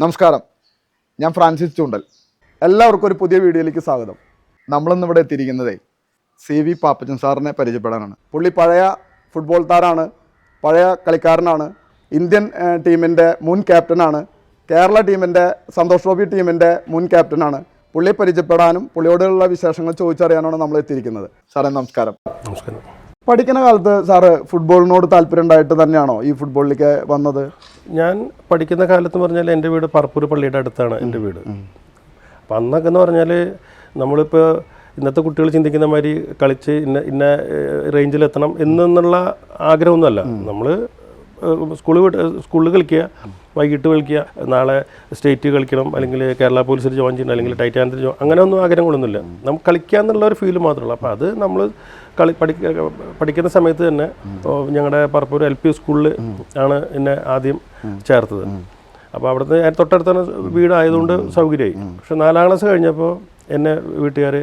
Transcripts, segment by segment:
നമസ്കാരം. ഞാൻ ഫ്രാൻസിസ് ചൂണ്ടൽ. എല്ലാവർക്കും ഒരു പുതിയ വീഡിയോയിലേക്ക് സ്വാഗതം. നമ്മളിന്ന് ഇവിടെ എത്തിയിരിക്കുന്നതേ സി വി പാപ്പച്ചൻ സാറിനെ പരിചയപ്പെടാനാണ്. പുള്ളി പഴയ ഫുട്ബോൾ താരാണ് പഴയ കളിക്കാരനാണ് ഇന്ത്യൻ ടീമിന്റെ മുൻ ക്യാപ്റ്റനാണ് കേരള ടീമിന്റെ സന്തോഷ് ട്രോഫി ടീമിന്റെ മുൻ ക്യാപ്റ്റനാണ്. പുള്ളിയെ പരിചയപ്പെടാനും പുള്ളിയോടുള്ള വിശേഷങ്ങൾ ചോദിച്ചറിയാനാണ് നമ്മൾ എത്തിയിരിക്കുന്നത്. സാറേ നമസ്കാരം. നമസ്കാരം. പഠിക്കുന്ന കാലത്ത് സാറ് ഫുട്ബോളിനോട് താല്പര്യം ഉണ്ടായിട്ട് തന്നെയാണോ ഈ ഫുട്ബോളിലേക്ക് വന്നത്? ഞാൻ പഠിക്കുന്ന കാലത്ത് പറഞ്ഞാൽ എന്റെ വീട് പറപ്പൂർ പള്ളിയുടെ അടുത്താണ് എന്റെ വീട്. അപ്പം അന്നൊക്കെ എന്ന് പറഞ്ഞാൽ നമ്മളിപ്പോൾ ഇന്നത്തെ കുട്ടികൾ ചിന്തിക്കുന്ന മാതിരി കളിച്ച് ഇന്ന ഇന്ന റേഞ്ചിലെത്തണം എന്നുള്ള ആഗ്രഹമൊന്നുമല്ല. നമ്മൾ വിട്ട് സ്കൂളിൽ കളിക്കുക വൈകിട്ട് കളിക്കുക നാളെ സ്റ്റേറ്റ് കളിക്കണം അല്ലെങ്കിൽ കേരള പോലീസിൽ ജോയിൻ ചെയ്യണം അല്ലെങ്കിൽ ടൈറ്റാനിൽ ജോയിൻ അങ്ങനെയൊന്നും ആഗ്രഹങ്ങളൊന്നുമില്ല. നമുക്ക് കളിക്കുക എന്നുള്ള ഒരു ഫീൽ മാത്രമേ ഉള്ളൂ. അപ്പോൾ അത് നമ്മൾ കളി പഠിക്ക പഠിക്കുന്ന സമയത്ത് തന്നെ ഞങ്ങളുടെ പറപ്പൂർ എൽ പി സ്കൂളിൽ ആണ് എന്നെ ആദ്യം ചേർത്തത്. അപ്പോൾ അവിടുന്ന് ഞാൻ തൊട്ടടുത്താണ് വീടായതുകൊണ്ട് സൗകര്യമായി. പക്ഷെ നാലാം ക്ലാസ് കഴിഞ്ഞപ്പോൾ എന്നെ വീട്ടുകാർ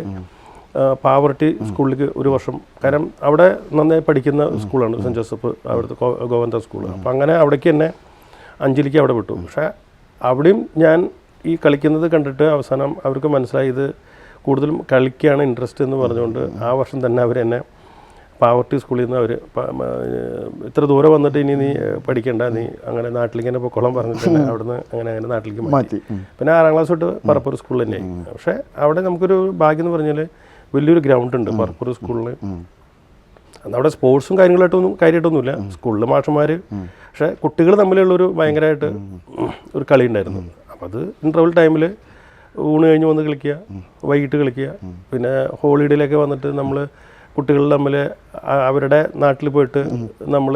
പാവർട്ടി സ്കൂളിലേക്ക് ഒരു വർഷം. കാരണം അവിടെ നന്നായി പഠിക്കുന്ന സ്കൂളാണ് സെന്റ് ജോസഫ് അവിടുത്തെ ഗോവന്ത സ്കൂൾ അപ്പം അങ്ങനെ അവിടേക്ക് തന്നെ അഞ്ചലിക്ക് അവിടെ വിട്ടു. പക്ഷേ അവിടെയും ഞാൻ ഈ കളിക്കുന്നത് കണ്ടിട്ട് അവസാനം അവർക്ക് മനസ്സിലായി ഇത് കൂടുതലും കളിക്കാണ് ഇൻട്രസ്റ്റ് എന്ന് പറഞ്ഞുകൊണ്ട് ആ വർഷം തന്നെ അവർ എന്നെ പാവർട്ടി സ്കൂളിൽ നിന്ന് അവർ ഇത്ര ദൂരം വന്നിട്ട് ഇനി നീ പഠിക്കണ്ട നീ അങ്ങനെ നാട്ടിലേക്ക് തന്നെ പൊക്കോളം പറഞ്ഞിട്ട് തന്നെ അവിടുന്ന് അങ്ങനെ അങ്ങനെ നാട്ടിലേക്ക് മാറ്റി. മാറ്റി. പിന്നെ ആറാം ക്ലാസ് തൊട്ട് പറപ്പൂർ സ്കൂളിൽ തന്നെയായി. പക്ഷേ അവിടെ നമുക്കൊരു ഭാഗ്യം എന്ന് പറഞ്ഞാൽ വലിയൊരു ഗ്രൗണ്ട് ഉണ്ട് പറപ്പൂർ സ്കൂളിൽ അന്ന് അവിടെ സ്പോർട്സും കാര്യങ്ങളായിട്ടൊന്നും കാര്യമായിട്ടൊന്നുമില്ല സ്കൂളിൽ മാഷന്മാർ പക്ഷേ കുട്ടികൾ തമ്മിലുള്ളൊരു ഭയങ്കരമായിട്ട് ഒരു കളി ഉണ്ടായിരുന്നു. അപ്പം അത് ഇന്റർവൽ ടൈമിൽ ഊണ് കഴിഞ്ഞ് വന്ന് കളിക്കുക വൈകിട്ട് കളിക്കുക പിന്നെ ഹോളിഡേയിലൊക്കെ വന്നിട്ട് നമ്മൾ കുട്ടികൾ തമ്മിൽ അവരുടെ നാട്ടിൽ പോയിട്ട് നമ്മൾ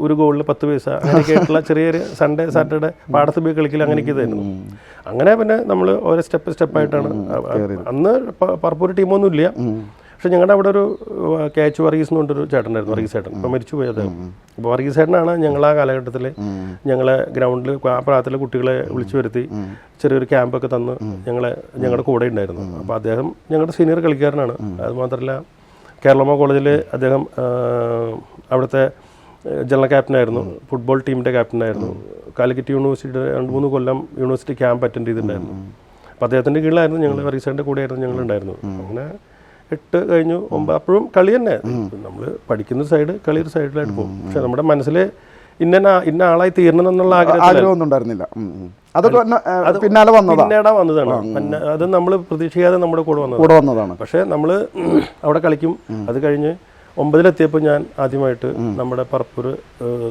ഒരു ഗോളിൽ പത്ത് പൈസ അങ്ങനെയൊക്കെ ആയിട്ടുള്ള ചെറിയൊരു സൺഡേ സാറ്റർഡേ പാടത്ത് പോയി കളിക്കൽ അങ്ങനെയൊക്കെ ഇതായിരുന്നു. അങ്ങനെ പിന്നെ നമ്മൾ ഓരോ സ്റ്റെപ്പ് സ്റ്റെപ്പായിട്ടാണ്. അന്ന് പ- പറപ്പൂർ ടീമൊന്നും ഇല്ല പക്ഷെ ഞങ്ങളുടെ അവിടെ ഒരു കാച്ച് വർഗീസ് എന്ന് പറഞ്ഞൊരു ചേട്ടനായിരുന്നു വർഗീസ് ചേട്ടൻ. ഇപ്പം മരിച്ചു പോയത് അപ്പോൾ വർഗീസ് ചേട്ടനാണ് ഞങ്ങൾ ആ കാലഘട്ടത്തിൽ ഞങ്ങളെ ഗ്രൗണ്ടിൽ ആ പ്രായത്തിലെ കുട്ടികളെ വിളിച്ചു വരുത്തി ചെറിയൊരു ക്യാമ്പൊക്കെ തന്ന് ഞങ്ങളെ ഞങ്ങളുടെ കൂടെ ഉണ്ടായിരുന്നു. അപ്പോൾ അദ്ദേഹം ഞങ്ങളുടെ സീനിയർ കളിക്കാരനാണ്. അത് മാത്രമല്ല കേരളമ കോളേജിൽ അദ്ദേഹം അവിടുത്തെ ജനറൽ ക്യാപ്റ്റനായിരുന്നു ഫുട്ബോൾ ടീമിന്റെ ക്യാപ്റ്റനായിരുന്നു കാലിക്കറ്റ് യൂണിവേഴ്സിറ്റിയുടെ രണ്ട് മൂന്ന് കൊല്ലം യൂണിവേഴ്സിറ്റി ക്യാമ്പ് അറ്റൻഡ് ചെയ്തിട്ടുണ്ടായിരുന്നു. അപ്പോൾ അദ്ദേഹത്തിന്റെ കീഴിലായിരുന്നു ഞങ്ങൾ വർഗീസേന്റെ കൂടെയായിരുന്നു ഞങ്ങൾ ഉണ്ടായിരുന്നു അങ്ങനെ എട്ട് കഴിഞ്ഞു ഒമ്പത് അപ്പോഴും കളി തന്നെ. നമ്മൾ പഠിക്കുന്ന സൈഡ് കളി ഒരു സൈഡിലായിട്ട് പോകും. പക്ഷെ നമ്മുടെ മനസ്സിൽ ഇന്ന ഇന്ന ആളായി തീരണം എന്നുള്ള ആഗ്രഹം ആഗ്രഹമൊന്നും ഉണ്ടായിരുന്നില്ല. അതൊക്കെ പിന്നാലെ വന്നതാ. പിന്നീടാ വന്നതാണ്. അത് നമ്മൾ പ്രതീക്ഷിക്കാതെ നമ്മുടെ കൂടെ വന്നത് കൂടെ വന്നതാണ്. പക്ഷേ നമ്മൾ അവിടെ കളിക്കും. അത് കഴിഞ്ഞ് ഒമ്പതിലെത്തിയപ്പോൾ ഞാൻ ആദ്യമായിട്ട് നമ്മുടെ പറപ്പൂർ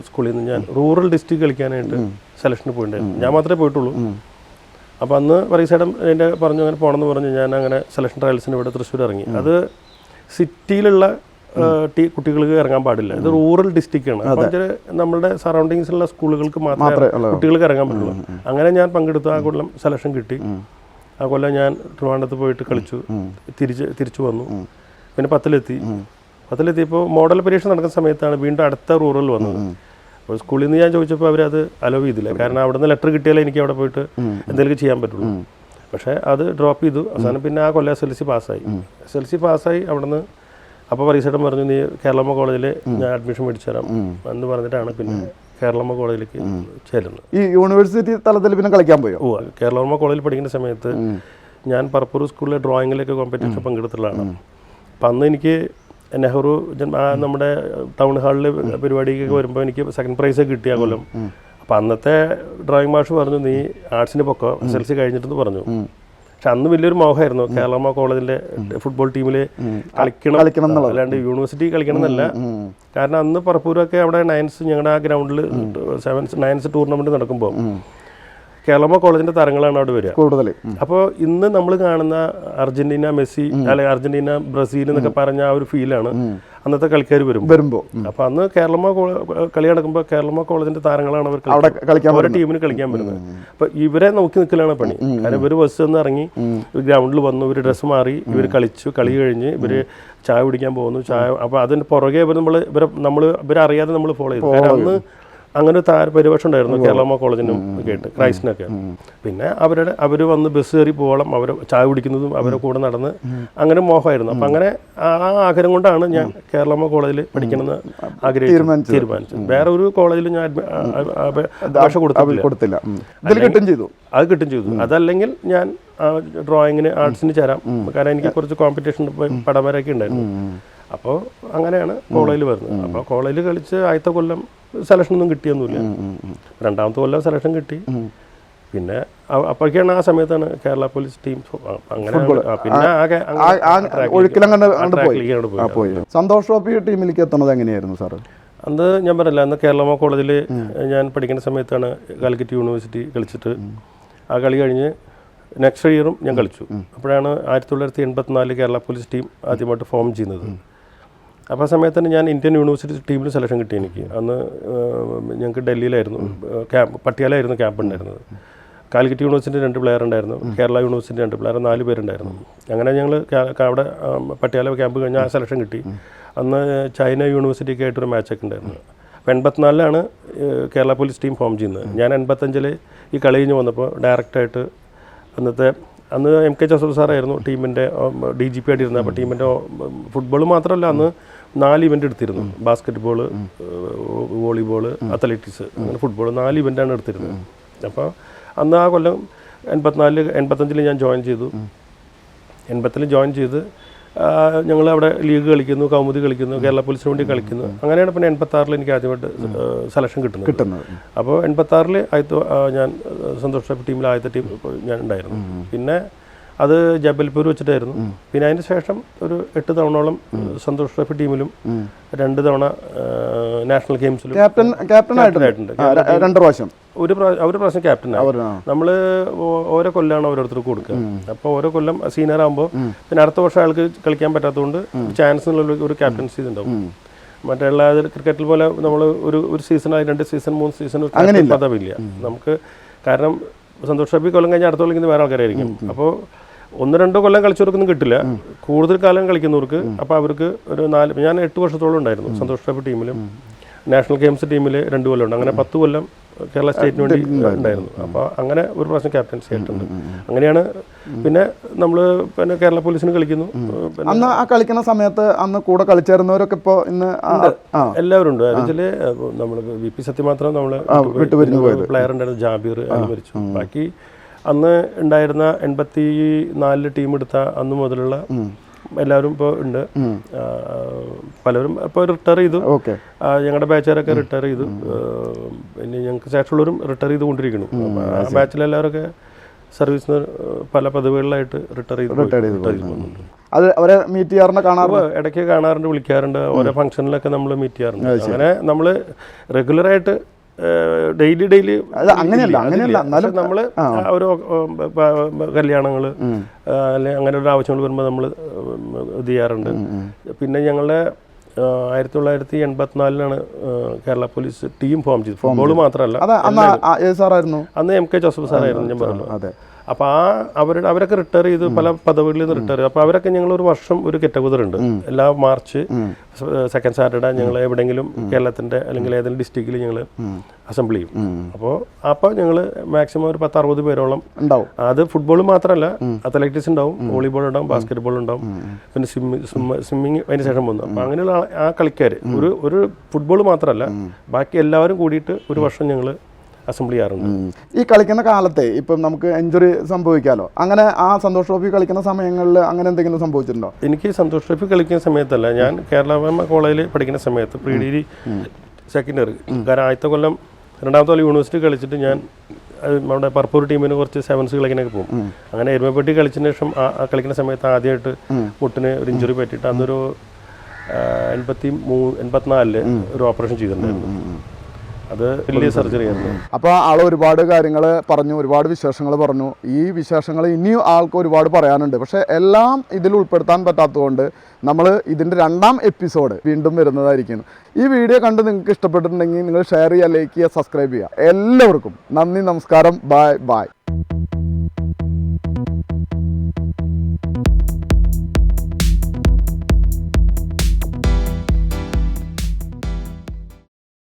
സ്കൂളിൽ നിന്ന് ഞാൻ റൂറൽ ഡിസ്ട്രിക്ട് കളിക്കാനായിട്ട് സെലക്ഷന് പോയിട്ടുണ്ടായിരുന്നു ഞാൻ മാത്രമേ പോയിട്ടുള്ളൂ. അപ്പോൾ അന്ന് പറയസേടം എന്റെ പറഞ്ഞു അങ്ങനെ പോകണമെന്ന് പറഞ്ഞ് ഞാൻ അങ്ങനെ സെലക്ഷൻ ട്രയൽസിന് ഇവിടെ തൃശ്ശൂർ ഇറങ്ങി. അത് സിറ്റിയിലുള്ള ടീ കുട്ടികൾക്ക് ഇറങ്ങാൻ പാടില്ല. ഇത് റൂറൽ ഡിസ്ട്രിക്റ്റ് ആണ്. അപ്പോൾ ഇത് നമ്മുടെ സറൗണ്ടിങ്സിലുള്ള സ്കൂളുകൾക്ക് മാത്രമേ കുട്ടികൾക്ക് ഇറങ്ങാൻ പറ്റുള്ളൂ. അങ്ങനെ ഞാൻ പങ്കെടുത്തു ആ കൊല്ലം സെലക്ഷൻ കിട്ടി. ആ കൊല്ലം ഞാൻ ട്രിവാൻഡത്ത് പോയിട്ട് കളിച്ചു. തിരിച്ച് തിരിച്ചു വന്നു. പിന്നെ പത്തിലെത്തി. പത്തിലെത്തിയപ്പോൾ മോഡൽ പരീക്ഷ നടക്കുന്ന സമയത്താണ് വീണ്ടും അടുത്ത റൂറൽ വന്നത്. അപ്പോൾ സ്കൂളിൽ നിന്ന് ഞാൻ ചോദിച്ചപ്പോൾ അവരത് അലോവ് ചെയ്തില്ല. കാരണം അവിടെ നിന്ന് ലെറ്റർ കിട്ടിയാലേ എനിക്ക് അവിടെ പോയിട്ട് എന്തെങ്കിലും ചെയ്യാൻ പറ്റുള്ളൂ. പക്ഷേ അത് ഡ്രോപ്പ് ചെയ്തു. അവസാനം പിന്നെ ആ കൊല്ലം എസ് എൽ സി പാസ്സായി എസ് എൽ സി പാസ്സായി അവിടെ നിന്ന് അപ്പോൾ പരീക്ഷേട്ടൻ പറഞ്ഞു നീ കേരളമ്മ കോളേജിൽ ഞാൻ അഡ്മിഷൻ മേടിച്ചു തരാം എന്ന് പറഞ്ഞിട്ടാണ് പിന്നെ കേരളമ്മ കോളേജിലേക്ക് ചേരുന്നത്. ഈ യൂണിവേഴ്സിറ്റി തലത്തിൽ പിന്നെ കളിക്കാൻ പോയോ? ഓ കേരളമ്മ കോളേജിൽ പഠിക്കുന്ന സമയത്ത് ഞാൻ പറപ്പൂർ സ്കൂളിലെ ഡ്രോയിങ്ങിലൊക്കെ കോമ്പറ്റീഷൻ പങ്കെടുത്തിട്ടുള്ളതാണ്. അപ്പം അന്ന് എനിക്ക് നെഹ്റു നമ്മുടെ ടൗൺ ഹാളിൽ പരിപാടിക്കൊക്കെ വരുമ്പോൾ എനിക്ക് സെക്കൻഡ് പ്രൈസ് കിട്ടിയ കൊല്ലം. അപ്പം അന്നത്തെ ഡ്രോയിങ് മാഷ് പറഞ്ഞു നീ ആർട്സിന് പൊക്കോ എസ് എൽ സി കഴിഞ്ഞിട്ടെന്ന് പറഞ്ഞു. പക്ഷെ അന്ന് വലിയൊരു മോഹമായിരുന്നു. കേരളമ കോളേജിന്റെ ഫുട്ബോൾ ടീമിൽ കളിക്കണം കളിക്കണം അല്ലാണ്ട് യൂണിവേഴ്സിറ്റി കളിക്കണം എന്നല്ല കാരണം അന്ന് പറപ്പൂരൊക്കെ അവിടെ നയൻസ് ഞങ്ങളുടെ ആ ഗ്രൗണ്ടിൽ സെവൻസ് നയൻസ് ടൂർണമെന്റ് നടക്കുമ്പോൾ കേരളമ്മ കോളേജിന്റെ താരങ്ങളാണ് അവിടെ വരിക. കൂടുതൽ. അപ്പോൾ ഇന്ന് നമ്മൾ കാണുന്ന അർജന്റീന മെസ്സി അല്ലെങ്കിൽ അർജന്റീന ബ്രസീൽ എന്നൊക്കെ പറഞ്ഞ ആ ഒരു ഫീലാണ് അന്നത്തെ കളിക്കാർ വരും വരുമ്പോ. അപ്പൊ അന്ന് കേരളമ കളി നടക്കുമ്പോൾ കേരളമ കോളേജിന്റെ താരങ്ങളാണ് അവർ അവിടെ കളിക്കാൻ ഓരോ ടീമിന് കളിക്കാൻ വരുന്നത്. അപ്പൊ ഇവരെ നോക്കി നിൽക്കലാണ് പണി. കാരണം ഇവർ ബസ് നിന്ന് ഇറങ്ങി ഗ്രൗണ്ടിൽ വന്നു ഇവർ ഡ്രസ്സ് മാറി ഇവർ കളിച്ചു കളി കഴിഞ്ഞ് ഇവർ ചായ കുടിക്കാൻ പോകുന്നു ചായ അപ്പൊ അതിന് പുറകെ ഇവർ നമ്മൾ ഇവരെ നമ്മൾ ഇവരറിയാതെ നമ്മൾ ഫോളോ ചെയ്തു. കാരണം അന്ന് അങ്ങനെ ഒരു താരപരിപക്ഷം ഉണ്ടായിരുന്നു കേരളമ കോളേജിനും ഒക്കെ ആയിട്ട് ക്രൈസ്റ്റിനൊക്കെ. പിന്നെ അവരുടെ അവർ വന്ന് ബസ് കയറി പോകണം അവർ ചായ കുടിക്കുന്നതും അവരെ കൂടെ നടന്ന് അങ്ങനെ മോഹമായിരുന്നു. അപ്പം അങ്ങനെ ആ ആഗ്രഹം കൊണ്ടാണ് ഞാൻ കേരളമ കോളേജിൽ പഠിക്കണമെന്ന് ആഗ്രഹിച്ചു തീരുമാനിച്ചത്. തീരുമാനിച്ചത്. വേറെ ഒരു കോളേജിൽ ഞാൻ അപേക്ഷ കൊടുത്തില്ല. ഇതിൽ കിട്ടും ചെയ്തു. അത് കിട്ടും ചെയ്തു. അതല്ലെങ്കിൽ ഞാൻ ഡ്രോയിങ്ങിന് ആർട്സിന് ചേരാം. കാരണം എനിക്ക് കുറച്ച് കോമ്പറ്റീഷൻ പടം പടവരൊക്കെ ഉണ്ടായിരുന്നു. അപ്പോൾ അങ്ങനെയാണ് കോളേജിൽ വരുന്നത്. അപ്പോൾ കോളേജിൽ കളിച്ച് ആദ്യത്തെ കൊല്ലം സെലക്ഷൻ ഒന്നും കിട്ടിയൊന്നുമില്ല. രണ്ടാമത്തെ കൊല്ലം സെലക്ഷൻ കിട്ടി. പിന്നെ അപ്പോഴേക്കാണ് ആ സമയത്താണ് കേരള പോലീസ് ടീം അങ്ങനെ പിന്നെ സന്തോഷ് ട്രോഫി ടീമിലേക്ക് എത്തുന്നത് എങ്ങനെയായിരുന്നു സാറ് അന്ന് ഞാൻ പറഞ്ഞില്ല അന്ന് കേരളമ കോളേജിൽ ഞാൻ പഠിക്കുന്ന സമയത്താണ് കാലിക്കറ്റ് യൂണിവേഴ്സിറ്റി കളിച്ചിട്ട്. ആ കളി കഴിഞ്ഞ് നെക്സ്റ്റ് ഇയറും ഞാൻ കളിച്ചു. അപ്പോഴാണ് ആയിരത്തി തൊള്ളായിരത്തി എൺപത്തിനാല് കേരള പോലീസ് ടീം ആദ്യമായിട്ട് ഫോം ചെയ്യുന്നത്. അപ്പോൾ ആ സമയത്ത് തന്നെ ഞാൻ ഇന്ത്യൻ യൂണിവേഴ്സിറ്റി ടീമിൽ സെലക്ഷൻ കിട്ടി എനിക്ക്. അന്ന് ഞങ്ങൾക്ക് ഡൽഹിയിലായിരുന്നു ക്യാമ്പ് പട്ടിയാലായിരുന്നു ക്യാമ്പ് ഉണ്ടായിരുന്നത്. കാലിക്കറ്റ് യൂണിവേഴ്സിറ്റി രണ്ട് പ്ലെയർ ഉണ്ടായിരുന്നു കേരള യൂണിവേഴ്സിറ്റി രണ്ട് പ്ലെയർ നാല് പേരുണ്ടായിരുന്നു. അങ്ങനെ ഞങ്ങൾ അവിടെ പട്ടിയാല ക്യാമ്പ് കഴിഞ്ഞ് ആ സെലക്ഷൻ കിട്ടി. അന്ന് ചൈന യൂണിവേഴ്സിറ്റിക്ക് ആയിട്ടൊരു മാച്ചൊക്കെ ഉണ്ടായിരുന്നു. അപ്പോൾ എൺപത്തിനാലിലാണ് കേരള പോലീസ് ടീം ഫോം ചെയ്യുന്നത്. ഞാൻ എൺപത്തഞ്ചിൽ ഈ കളി കഴിഞ്ഞ് വന്നപ്പോൾ ഡയറക്റ്റായിട്ട് അന്നത്തെ അന്ന് എം കെ ജോസഫ് സാറായിരുന്നു ടീമിന്റെ ഡി ജി പി ആയിട്ടിരുന്നത് അപ്പോൾ ടീമിന്റെ ഫുട്ബോൾ മാത്രമല്ല അന്ന് നാല് ഇവന്റ് എടുത്തിരുന്നു. ബാസ്ക്കറ്റ് ബോൾ വോളിബോൾ അത്ലറ്റിക്സ് അങ്ങനെ ഫുട്ബോൾ നാല് ഇവന്റാണ് എടുത്തിരുന്നത്. അപ്പോൾ അന്ന് ആ കൊല്ലം എൺപത്തിനാലിൽ എൺപത്തഞ്ചിൽ ഞാൻ ജോയിൻ ചെയ്തു. എൺപത്തിൽ ജോയിൻ ചെയ്ത് ഞങ്ങൾ അവിടെ ലീഗ് കളിക്കുന്നു കൗമുദി കളിക്കുന്നു കേരള പോലീസിന് വേണ്ടി കളിക്കുന്നു. അങ്ങനെയാണ് പിന്നെ എൺപത്തി ആറിൽ എനിക്ക് ആദ്യമായിട്ട് സെലക്ഷൻ കിട്ടുന്നത്. കിട്ടുന്നത്. അപ്പോൾ എൺപത്തി ആറിൽ ആദ്യത്തെ ഞാൻ സന്തോഷ സന്തോഷ് ടീമിൽ ആദ്യത്തെ ടീം ഞാൻ ഉണ്ടായിരുന്നു. പിന്നെ അത് ജബൽപൂർ വെച്ചിട്ടായിരുന്നു. പിന്നെ അതിന് ശേഷം ഒരു എട്ട് തവണയോളം സന്തോഷ് ട്രോഫി ടീമിലും രണ്ട് തവണ നാഷണൽ ഗെയിംസിലും ക്യാപ്റ്റൻ ക്യാപ്റ്റൻ ആയിട്ടുണ്ട് രണ്ട് പ്രാവശ്യം. ഒരു പ്രാവശ്യം ഒരു പ്രാവശ്യം ക്യാപ്റ്റൻ. നമ്മൾ ഓരോ കൊല്ലമാണ് ഓരോരുത്തർക്ക് കൊടുക്കുക. അപ്പോൾ ഓരോ കൊല്ലം സീനിയർ ആകുമ്പോൾ പിന്നെ അടുത്ത വർഷം ആൾക്ക് കളിക്കാൻ പറ്റാത്തതുകൊണ്ട് ചാൻസ് ഉള്ള ഒരു ക്യാപ്റ്റൻസി ഉണ്ടാവും മറ്റുള്ള ക്രിക്കറ്റിൽ പോലെ നമ്മൾ ഒരു ഒരു സീസണായി രണ്ട് സീസൺ മൂന്ന് സീസൺ പദവില്ല നമുക്ക് കാരണം സന്തോഷ് ട്രോഫി കൊല്ലം കഴിഞ്ഞാൽ അടുത്ത കൊല്ലം വേറെ ആൾക്കാരായിരിക്കും. അപ്പോൾ ഒന്ന് രണ്ടോ കൊല്ലം കളിച്ചവർക്കൊന്നും കിട്ടില്ല. കൂടുതൽ കാലം കളിക്കുന്നവർക്ക് അപ്പോൾ അവർക്ക് ഒരു നാല് ഞാൻ എട്ട് വർഷത്തോളം ഉണ്ടായിരുന്നു സന്തോഷ് ട്രോഫി ടീമിലും. നാഷണൽ ഗെയിംസ് ടീമിൽ രണ്ട് കൊല്ലം ഉണ്ട്. അങ്ങനെ പത്ത് കൊല്ലം കേരള സ്റ്റേറ്റിന് വേണ്ടി ഉണ്ടായിരുന്നു. അപ്പോൾ അങ്ങനെ ഒരു പ്രാവശ്യം ക്യാപ്റ്റൻസി ആയിട്ടുണ്ട്. അങ്ങനെയാണ് പിന്നെ നമ്മൾ പിന്നെ കേരള പോലീസിന് കളിക്കുന്നു. അന്ന് ആ കളിക്കുന്ന സമയത്ത് അന്ന് കൂടെ കളിച്ചേരുന്നവരൊക്കെ ഇപ്പോൾ ഇന്ന് എല്ലാവരും ഉണ്ട്. അതിൽ നമ്മൾ വി പി സത്യം മാത്രം നമ്മൾ വിട്ടുപിരിഞ്ഞു പ്ലെയർ ഉണ്ടായിരുന്നു ജാബീർ അയാൾ മരിച്ചു. ബാക്കി അന്ന് ഉണ്ടായിരുന്ന എൺപത്തി നാലിൽ ടീം എടുത്ത അന്ന് മുതലുള്ള എല്ലാവരും ഇപ്പോൾ ഉണ്ട്. പലരും ഇപ്പോൾ റിട്ടയർ ചെയ്തു. ഞങ്ങളുടെ ബാച്ചുകാരൊക്കെ റിട്ടയർ ചെയ്തു. പിന്നെ ഞങ്ങൾക്ക് ശേഷമുള്ളവരും റിട്ടയർ ചെയ്തുകൊണ്ടിരിക്കുന്നു ബാച്ചിലെല്ലാവരൊക്കെ സർവീസിന് പല പദവികളിലായിട്ട് റിട്ടയർ ചെയ്ത് അത് അവരെ മീറ്റ് ചെയ്യാറുണ്ട് കാണാറുണ്ട്? ഇടയ്ക്ക് കാണാറുണ്ട് വിളിക്കാറുണ്ട്. ഓരോ ഫംഗ്ഷനിലൊക്കെ നമ്മൾ മീറ്റ് ചെയ്യാറുണ്ട്. അങ്ങനെ നമ്മൾ റെഗുലറായിട്ട് ഡെയിലി ഡെയിലി അത് അങ്ങനെയല്ല അങ്ങനെയല്ല എന്നാലും നമ്മൾ ഓരോ കല്യാണങ്ങൾ അല്ലെങ്കിൽ അങ്ങനെ ഒരു ആവശ്യങ്ങൾ വരുമ്പോൾ നമ്മൾ ഇത് ചെയ്യാറുണ്ട്. പിന്നെ ഞങ്ങളുടെ ആയിരത്തി തൊള്ളായിരത്തി എൺപത്തിനാലിലാണ് കേരള പോലീസ് ടീം ഫോം ചെയ്തത്. ഫുട്ബോൾ മാത്രമല്ല അന്ന് എം കെ ജോസഫ് സാറായിരുന്നു ഞാൻ പറഞ്ഞു അതെ. അപ്പോൾ ആ അവരുടെ അവരൊക്കെ റിട്ടയർ ചെയ്ത് പല പദവികളിൽ നിന്ന് റിട്ടയർ ചെയ്തു. അപ്പോൾ അവരൊക്കെ ഞങ്ങൾ ഒരു വർഷം ഒരു ഗെറ്റ് ഉണ്ട്. എല്ലാ മാർച്ച് സെക്കൻഡ് സാറ്റർഡേ ഞങ്ങൾ എവിടെയെങ്കിലും കേരളത്തിന്റെ അല്ലെങ്കിൽ ഏതെങ്കിലും ഡിസ്ട്രിക്റ്റിൽ ഞങ്ങൾ അസംബിൾ ചെയ്യും. അപ്പോൾ അപ്പോൾ ഞങ്ങൾ മാക്സിമം ഒരു പത്ത് അറുപത് പേരോളം ഉണ്ടാവും. അത് ഫുട്ബോൾ മാത്രമല്ല അത്ലറ്റിക്സ് ഉണ്ടാവും വോളിബോൾ ഉണ്ടാവും ബാസ്കറ്റ് ബോൾ ഉണ്ടാവും. പിന്നെ സ്വിമ്മിങ് അതിന് ശേഷം വന്നു അപ്പോൾ അങ്ങനെയുള്ള ആ- ആ കളിക്കാർ ഒരു ഒരു ഫുട്ബോൾ മാത്രമല്ല ബാക്കി എല്ലാവരും കൂടിയിട്ട് ഒരു വർഷം ഞങ്ങൾ അസംബിൾ ചെയ്യാറുണ്ട്. ഈ കളിക്കുന്ന കാലത്തെ ഇപ്പം നമുക്ക് എഞ്ചുറി സംഭവിക്കാലോ? അങ്ങനെ ആ സന്തോഷ് ട്രോഫി കളിക്കുന്ന സമയങ്ങളിൽ അങ്ങനെ എന്തെങ്കിലും സംഭവിച്ചിട്ടുണ്ടോ? എനിക്ക് സന്തോഷ് ട്രോഫി കളിക്കുന്ന സമയത്തല്ല. ഞാൻ കേരള കോളേജിൽ പഠിക്കുന്ന സമയത്ത് പ്രീ ഡിഗ്രി സെക്കൻഡ് ഇയർ കാരണം ആദ്യത്തെ കൊല്ലം രണ്ടാമത്തെ കൊല്ലം യൂണിവേഴ്സിറ്റി കളിച്ചിട്ട് ഞാൻ നമ്മുടെ പർപ്പൂർ ടീമിന് കുറച്ച് സെവൻസ് കളിക്കാനൊക്കെ പോകും. അങ്ങനെ എരുമപ്പെട്ടി കളിച്ചതിന് ശേഷം കളിക്കുന്ന സമയത്ത് ആദ്യമായിട്ട് മുട്ടിന് ഒരു ഇഞ്ചുറി പറ്റിയിട്ട് അന്നൊരു എൺപത്തി മൂ എൺപത്തിനാലിൽ ഒരു ഓപ്പറേഷൻ ചെയ്തിട്ടുണ്ടായിരുന്നു. അത് വലിയ സർജറി ആയിരുന്നു. അപ്പോൾ ആൾ ഒരുപാട് കാര്യങ്ങൾ പറഞ്ഞു ഒരുപാട് വിശേഷങ്ങൾ പറഞ്ഞു. ഈ വിശേഷങ്ങൾ ഇനിയും ആൾക്ക് ഒരുപാട് പറയാനുണ്ട്. പക്ഷേ എല്ലാം ഇതിൽ ഉൾപ്പെടുത്താൻ പറ്റാത്തതുകൊണ്ട് നമ്മൾ ഇതിന്റെ രണ്ടാം എപ്പിസോഡ് വീണ്ടും വരുന്നതായിരിക്കും ഈ വീഡിയോ കണ്ട് നിങ്ങൾക്ക് ഇഷ്ടപ്പെട്ടിട്ടുണ്ടെങ്കിൽ നിങ്ങൾ ഷെയർ ചെയ്യുക ലൈക്ക് ചെയ്യുക സബ്സ്ക്രൈബ് ചെയ്യുക. എല്ലാവർക്കും നന്ദി നമസ്കാരം. Bye bye